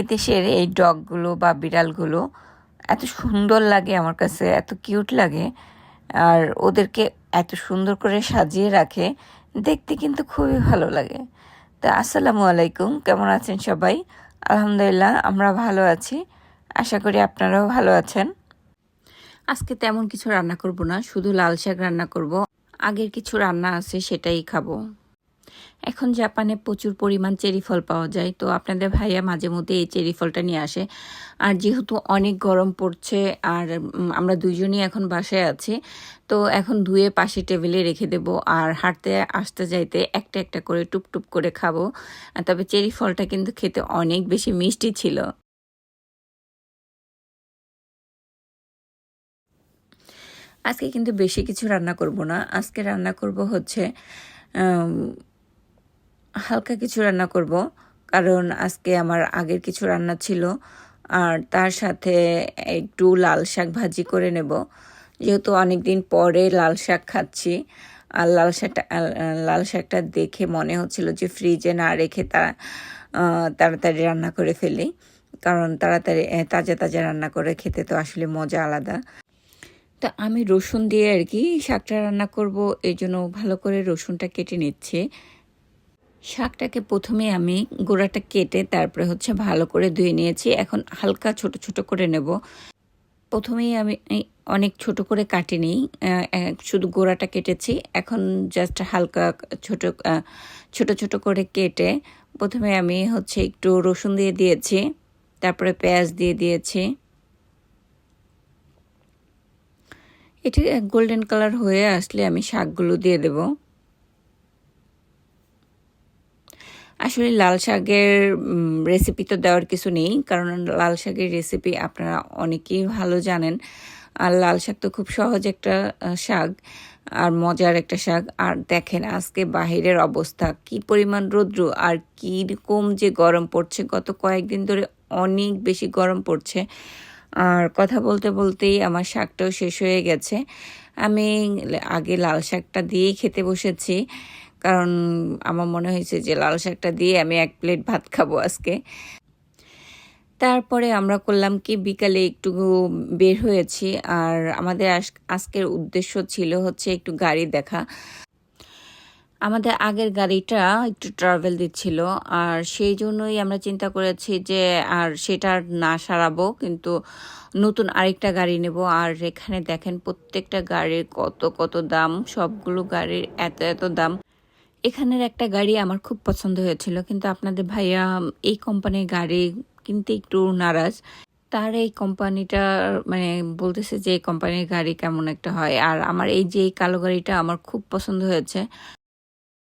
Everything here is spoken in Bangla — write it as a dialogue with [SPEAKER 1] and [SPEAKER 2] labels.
[SPEAKER 1] এদেশের এই ডগগুলো বা বিড়ালগুলো এত সুন্দর লাগে আমার কাছে, এত কিউট লাগে। আর ওদেরকে এত সুন্দর করে সাজিয়ে রাখে, দেখতে কিন্তু খুবই ভালো লাগে। তো আসসালামু আলাইকুম, কেমন আছেন সবাই? আলহামদুলিল্লাহ, আমরা ভালো আছি। আশা করি আপনারাও ভালো আছেন। আজকে তেমন কিছু রান্না করব না, শুধু লাল শাক রান্না করব। আগের কিছু রান্না আছে, সেটাই খাব। এখন জাপানে প্রচুর পরিমাণ চেরি ফল পাওয়া যায়, তো আপনাদের ভাইয়া মাঝে মধ্যে এই চেরি ফলটা নিয়ে আসে। আর যেহেতু অনেক গরম পড়ছে, আর আমরা দুইজনই এখন বাসায় আছি, তো এখন ধুয়ে পাশে টেবিলে রেখে দেব, আর হাঁটতে, আসতে, যাইতে একটা একটা করে টুপ টুপ করে খাব। তবে চেরি ফলটা কিন্তু খেতে অনেক বেশি মিষ্টি ছিল। আজকে কিন্তু বেশি কিছু রান্না করব না। আজকে রান্না করব হচ্ছে হালকা কিছু রান্না করব কারণ আজকে আমার আগের কিছু রান্না ছিল। আর তার সাথে একটু লাল শাক ভাজি করে নেব। যেহেতু অনেক দিন পরে লাল শাক খাচ্ছি আর লাল শাকটা লাল শাকটা দেখে মনে হচ্ছিল যে ফ্রিজে না রেখে আহ, তাড়াতাড়ি রান্না করে ফেলি। কারণ তাড়াতাড়ি তাজা তাজা রান্না করে খেতে তো আসলে মজা আলাদা। তো আমি রসুন দিয়ে আর কি শাকটা রান্না করব। এই জন্য ভালো করে রসুনটা কেটে নিচ্ছি। শাকটাকে প্রথমে আমি গোড়াটা কেটে তারপরে হচ্ছে ভালো করে ধুয়ে নিয়েছি। এখন হালকা ছোট ছোট করে নেব। প্রথমেই আমি অনেক ছোট করে কাটিনি শুধু গোড়াটা কেটেছি। এখন জাস্ট হালকা ছোট ছোট ছোট করে কেটে প্রথমে আমি হচ্ছে একটু রসুন দিয়ে দিয়েছি, তারপরে পেঁয়াজ দিয়ে দিয়েছি। এটা গোল্ডেন কালার হয়ে আসলে আমি শাকগুলো দিয়ে দেব। আসলে লাল শাকের রেসিপি তো দেওয়ার কিছু নেই। কারণ লাল শাকের রেসিপি আপনারা অনেকেই ভালো জানেন। আর লাল শাক তো খুব সহজ একটা শাক। আর মজার একটা শাক। আর দেখেন আজকে বাহিরের অবস্থা। কি পরিমাণ রৌদ্র। আর কীরকম যে গরম পড়ছে। গত কয়েকদিন ধরে অনেক বেশি গরম পড়ছে। আর কথা বলতে বলতেই আমার শাকটাও শেষ হয়ে গেছে। আমি আগে লাল শাকটা দিয়েই খেতে বসেছি। কারণ আমার মনে হয়েছে যে লাল শাকটা দিয়ে আমি এক প্লেট ভাত খাব আজকে। তারপরে আমরা করলাম কি, বিকালে একটু বের হয়েছি আর আমাদের আজ- আজকের উদ্দেশ্য ছিল হচ্ছে একটু গাড়ি দেখা। আমাদের আগের গাড়িটা একটু ট্রাভেল দিচ্ছিল আর সেই জন্যই আমরা চিন্তা করেছি যে আর সেটা না সারাবো, কিন্তু নতুন আরেকটা গাড়ি নেব। আর এখানে দেখেন প্রত্যেকটা গাড়ির কত কত দাম, সবগুলো গাড়ির এত এত দাম। এখানের একটা গাড়ি আমার খুব পছন্দ হয়েছিল, কিন্তু আপনাদের ভাইয়া এই কোম্পানির গাড়ি কিনতে একটু নারাজ। তার এই কোম্পানিটা মানে বলতেছে যে এই কোম্পানির গাড়ি কেমন একটা হয়। আর আমার এই যে কালো গাড়িটা আমার খুব পছন্দ হয়েছে।